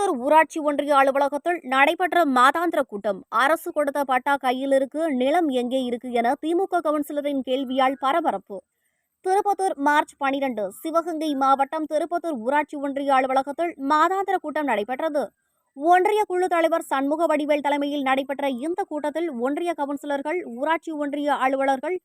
திருப்பத்தூர் ஊராட்சி ஒன்றிய அலுவலகத்தில் நடைபெற்ற மாதாந்திர கூட்டம். அரசு கொடுத்த பட்டா கையில் இருக்கு நிலம் எங்கே இருக்கு என திமுக கவுன்சிலரின் கேள்வியால் பரபரப்பு. திருப்பத்தூர் மார்ச் பனிரெண்டு சிவகங்கை மாவட்டம் திருப்பத்தூர் ஊராட்சி ஒன்றிய அலுவலகத்தில் மாதாந்திர கூட்டம் நடைபெற்றது. ஒன்றிய குழு தலைவர் சண்முக வடிவேல் தலைமையில் நடைபெற்ற இந்த கூட்டத்தில் ஒன்றிய கவுன்சிலர்கள் ஊராட்சி ஒன்றிய அலுவலர்கள்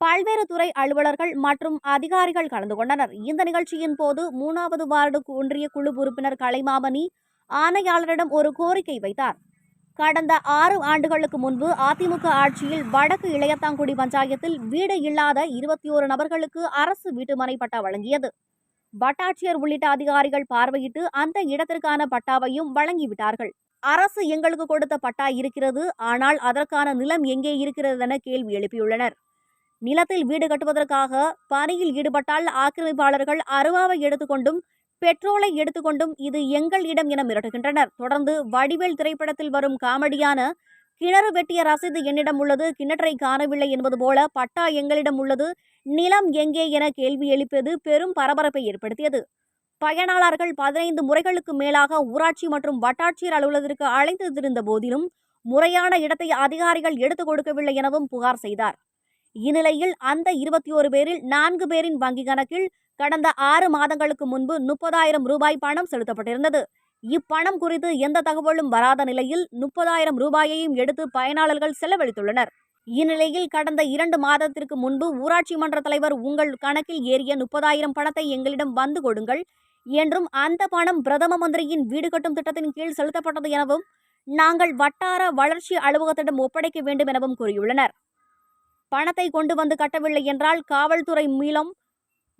பல்வேறு துறை அலுவலர்கள் மற்றும் அதிகாரிகள் கலந்து கொண்டனர். இந்த நிகழ்ச்சியின் போது மூணாவது வார்டு ஒன்றிய குழு உறுப்பினர் கலைமாமணி ஆணையாளரிடம் ஒரு கோரிக்கை வைத்தார். கடந்த ஆறு ஆண்டுகளுக்கு முன்பு அதிமுக ஆட்சியில் வடக்கு இளையத்தாங்குடி பஞ்சாயத்தில் வீடு இல்லாத இருபத்தி ஓரு நபர்களுக்கு அரசு வீட்டுமனை பட்டா வழங்கியது. வட்டாட்சியர் உள்ளிட்ட அதிகாரிகள் பார்வையிட்டு அந்த இடத்திற்கான பட்டாவையும் வழங்கிவிட்டார்கள். அரசு எங்களுக்கு கொடுத்த பட்டா இருக்கிறது ஆனால் அதற்கான நிலம் எங்கே இருக்கிறது என கேள்வி எழுப்பியுள்ளனர். நிலத்தில் வீடு கட்டுவதற்காக பணியில் ஈடுபட்டால் ஆக்கிரமிப்பாளர்கள் அருவாவை எடுத்துக்கொண்டும் பெட்ரோலை எடுத்துக்கொண்டும் இது எங்கள் இடம் என மிரட்டுகின்றனர். தொடர்ந்து வடிவேல் திரைப்படத்தில் வரும் காமெடியான கிணறு வெட்டிய ரசீது என்னிடம் உள்ளது. கிணற்றை காணவில்லை என்பது போல பட்டா எங்களிடம் உள்ளது. நிலம் எங்கே என கேள்வி எழுப்பியது பெரும் பரபரப்பை ஏற்படுத்தியது. பயனாளர்கள் பதினைந்து முறைகளுக்கு மேலாக ஊராட்சி மற்றும் வட்டாட்சியர் அலுவலகத்திற்கு அழைத்து திருந்த போதிலும் முறையான இடத்தை அதிகாரிகள் எடுத்துக் கொடுக்கவில்லை எனவும் புகார் செய்தார். இந்நிலையில் அந்த இருபத்தி ஓரு பேரில் நான்கு பேரின் வங்கி கணக்கில் கடந்த ஆறு மாதங்களுக்கு முன்பு முப்பதாயிரம் ரூபாய் பணம் செலுத்தப்பட்டிருந்தது. இப்பணம் குறித்து எந்த தகவலும் வராத நிலையில் முப்பதாயிரம் ரூபாயையும் எடுத்து பயனாளர்கள் செலவழித்துள்ளனர். இந்நிலையில் கடந்த இரண்டு மாதத்திற்கு முன்பு ஊராட்சி மன்ற தலைவர் உங்கள் கணக்கில் ஏறிய முப்பதாயிரம் பணத்தை எங்களிடம் வந்து கொடுங்கள் என்றும் அந்த பணம் பிரதம மந்திரியின் வீடு கட்டும் திட்டத்தின் கீழ் செலுத்தப்பட்டது எனவும் நாங்கள் வட்டார வளர்ச்சி அலுவலகத்திடம் ஒப்படைக்க வேண்டும் எனவும் கூறியுள்ளனர். பணத்தை கொண்டு வந்து கட்டவில்லை என்றால் காவல்துறை மூலம்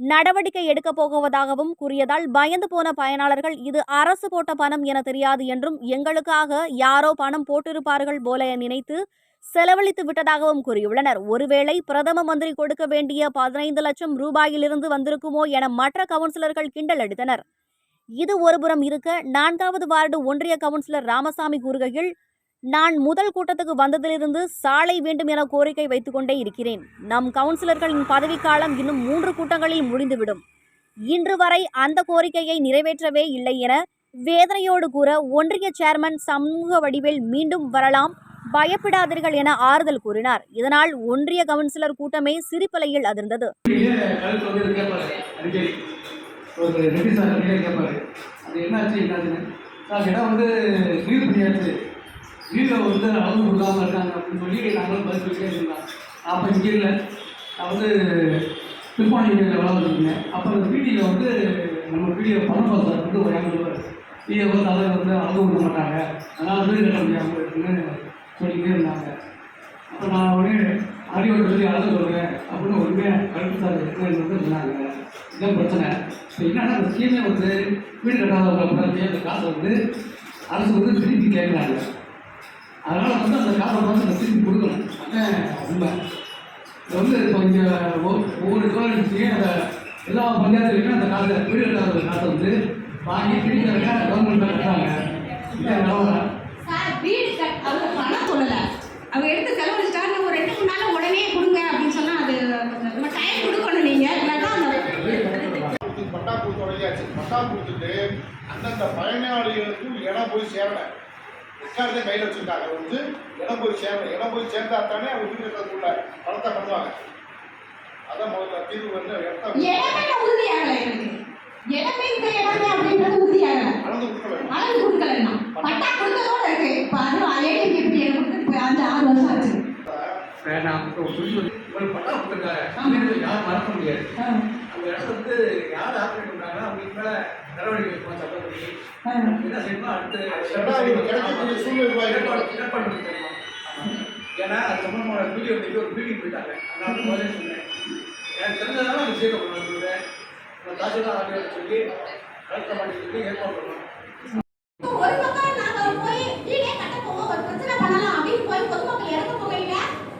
நடவடிக்கை எடுக்கப் போகுவதாகவும் கூறியதால் பயந்து போன பயனாளர்கள் இது அரசு போட்ட பணம் என தெரியாது என்றும் எங்களுக்காக யாரோ பணம் போட்டிருப்பார்கள் போல நினைத்து செலவழித்து விட்டதாகவும் கூறியுள்ளனர். ஒருவேளை பிரதம மந்திரி கொடுக்க வேண்டிய பதினைந்து லட்சம் ரூபாயிலிருந்து வந்திருக்குமோ என மற்ற கவுன்சிலர்கள் கிண்டல் அடித்தனர். இது ஒருபுறம் இருக்க நான்காவது வார்டு ஒன்றிய கவுன்சிலர் ராமசாமி கூறுகையில் நான் முதல் கூட்டத்துக்கு வந்ததிலிருந்து சாலை வேண்டும் என கோரிக்கை வைத்துக்கொண்டே இருக்கிறேன். நம் கவுன்சிலர்களின் பதவிக்காலம் இன்னும் மூன்று கூட்டங்களில் முடிந்துவிடும். இன்று வரை அந்த கோரிக்கையை நிறைவேற்றவே இல்லை என வேதனையோடு கூற ஒன்றிய சேர்மன் சமூக வடிவேல் மீண்டும் வரலாம் பயப்படாதீர்கள் என ஆறுதல் கூறினார். இதனால் ஒன்றிய கவுன்சிலர் கூட்டமே சிரிப்பலையில் அதிர்ந்தது. கழுத்து வந்து இது வந்து அளவு கொடுக்காம இருக்காங்க அப்படின்னு சொல்லி நாங்களும் பதில் சொல்லிட்டே இருந்தோம் அப்போ இங்கே இல்லை. நான் வந்து திருப்பாணி வீடியோவில் வேலை வச்சுருந்தேன் அப்போ அந்த வீடியோவில் வந்து நம்ம வீடியோ பணம் சார் வந்து ஒரு ஐம்பது வீடியோ வந்து அதை வந்து அளவு கொடுக்க மாட்டாங்க. அதனால் வீடு கட்ட முடியாமல் இருக்குன்னு சொல்லிக்கிட்டே இருந்தாங்க. அப்போ நான் உடனே ஆடியோட சொல்லி அளவு சொல்கிறேன் அப்படின்னு உடனே கருத்து சார் இருக்குன்னு வந்து சொன்னாங்க. இதுதான் பிரச்சனை. இப்போ என்னன்னா அந்த ஸ்கீமே வந்து வீடு கட்டாதவங்க அந்த காசை வந்து அரசு வந்து திருப்பி கேட்குறாங்க அதனால் வந்து அந்த காசை வந்து அந்த திருப்பி கொடுக்கணும். அதான் உண்மை வந்து இப்போ இங்கே ஒவ்வொரு டோலன்ஸையும் அந்த எல்லா பஞ்சாயத்துலையுமே அந்த காசை வீடு கட்டாத காசை வந்து வாங்கி திருப்பி கவர்மெண்ட் கட்டுறாங்க. சார் வீடு கட் அவங்க பணம் சொல்லல. அவங்க எடுத்து செலவழிச்சிட்டாங்க. ஒரு ரெண்டு மூணு நாள் உடனே கொடுங்க அப்படின்னு சொன்னா அது நம்ம டைம் கொடுக்கணும் நீங்க. இல்லாட்டா அந்த கொடுத்து பட்டா கொடுத்து பட்டா கொடுத்துட்டு அந்தந்த பயனாளிகளுக்கு இடம் போய் சேரலை. உட்கார்ந்தே கையில் வச்சுருக்காங்க வந்து இடம் போய் சேரணும் இடம் போய் சேர்ந்தா தானே அவங்க வீடு கட்டுறதுக்குள்ள பணத்தை பண்ணுவாங்க அதான் முதல்ல தீர்வு வந்து இடத்த இடமே எனக்கு. இடமே இந்த இடமே அப்படின்றது உறுதியாகல. அளந்து கொடுக்கல. அளவு கொடுக்கலன்னா பட்டா கொடுத்ததோட இருக்கு. இப்போ அது ஏடிஎம் எப்படி எனக்கு கொடுத்து இப்போ அந்த ஆறு வருஷம் ஆச்சு. நான் இப்போ சொல்லி பட்டா யாரும் மறக்க முடியாது. அந்த இடத்த வந்து யார் பண்ணுறாங்கன்னா அவங்களுக்கு மேலே நடவடிக்கை எடுக்கணும் சட்டப்படி என்ன செய்யணும் அடுத்து சூழ்நிலை உருவாக்கி ஏற்பாடு ஏன்னா அது சம்பந்தமான வீடியோ இன்னைக்கு ஒரு மீட்டிங் போயிட்டாங்க அதனால சொன்னேன் எனக்கு அது செய்ய தாசில்தார் சொல்லி கலெக்டர் பண்ணி சொல்லி ஏற்பாடு இப்போ ஒரு பக்கம் நாங்க போய் வீடே கட்ட போவோம் ஒரு பிரச்சனை பண்ணலாம் அப்படின்னு போய் பொதுமக்கள் இறக்க போகையில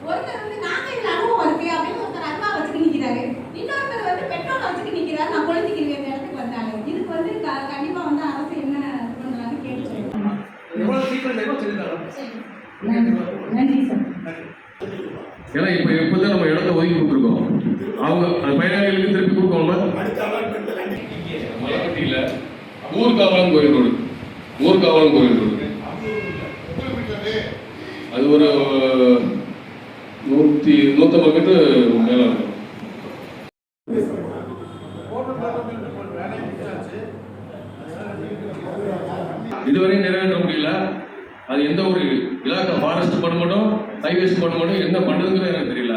ஒருத்தர் வந்து நாங்க இதுல அனுபவம் இருக்கு அப்படின்னு ஒருத்தர் அருவா வச்சுட்டு நிக்கிறாரு இன்னொருத்தர் வந்து பெட்ரோல் வச்சுட்டு நிக்கிறாரு நான் குழந்தைக்கு இந்த இடத்துக்கு வந்தாங்க இதுக்கு வந்து க- கண்டிப்பா வந்து அரசு என்ன இது பண்றாங்க கேட்டு சொல்லுங்க எவ்வளோ சீக்கிரம் செய்யணும் செஞ்சு தரோம் நன்றி சார் ஏன்னா இப்போ இப்போ தான் நம்ம இடத்த ஒதுக்கி கொடுத்துருக்கோம். அவங்க அந்த பயனாளிகளுக்கு திருப்பி கொடுக்கணும்ல? மலைப்பட்டியில் ஊர் காவலன் கோயில் ரோடு. ஊர்காவல் கோயில் ரோடு. அது ஒரு நூற்றி நூற்றம்பது மீட்டர் மேலே இருக்கும். இதுவரை நிறைவேற்ற முடியல. அது எந்த ஒரு இலாக்கா ஃபாரஸ்ட் டிபார்ட்மெண்ட்டும் ஹைவேஸ் டிபார்ட்மெண்ட்டும் என்ன பண்ணுதுங்கிறது எனக்கு தெரியல.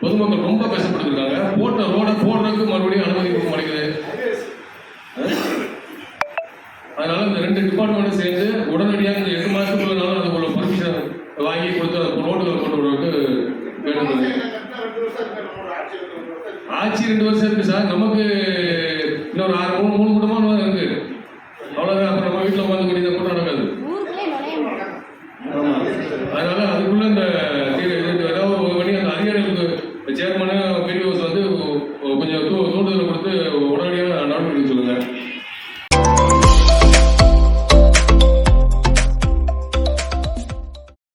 பொதுமக்கள் ரொம்ப கஷ்டப்பட்டுருக்காங்க போட்ட ரோடை போடுறதுக்கு மறுபடியும் அனுமதி கொடுக்க மாட்டேங்குது. அதனால இந்த ரெண்டு டிபார்ட்மெண்ட்டும் சேர்ந்து உடனடியாக இந்த எட்டு மாசத்துக்குள்ளனாலும் அதுக்குள்ள பர்மிஷன் வாங்கி கொடுத்து அந்த ரோடுகளை கொண்டு வருஷம் இருக்கு. ஆட்சி ரெண்டு வருஷம் இருக்கு சார். நமக்கு இன்னொரு ஆறு மூணு மூணு குடும்பம் இருக்கு அவ்வளோதான் அப்புறம் நம்ம வீட்டில் உட்காந்து கூடிய கூட்டம் நடக்காது ஊருக்குள்ளே நுழைய முடியும் ஆமா. அதனால அதுக்குள்ள இந்த தீர- இது ஏதாவது ஒரு பண்ணி அந்த அதிகாரிகளுக்கு சேர்மனு பிடிஓஸ் வந்து கொஞ்சம் தூ தூண்டுதல் கொடுத்து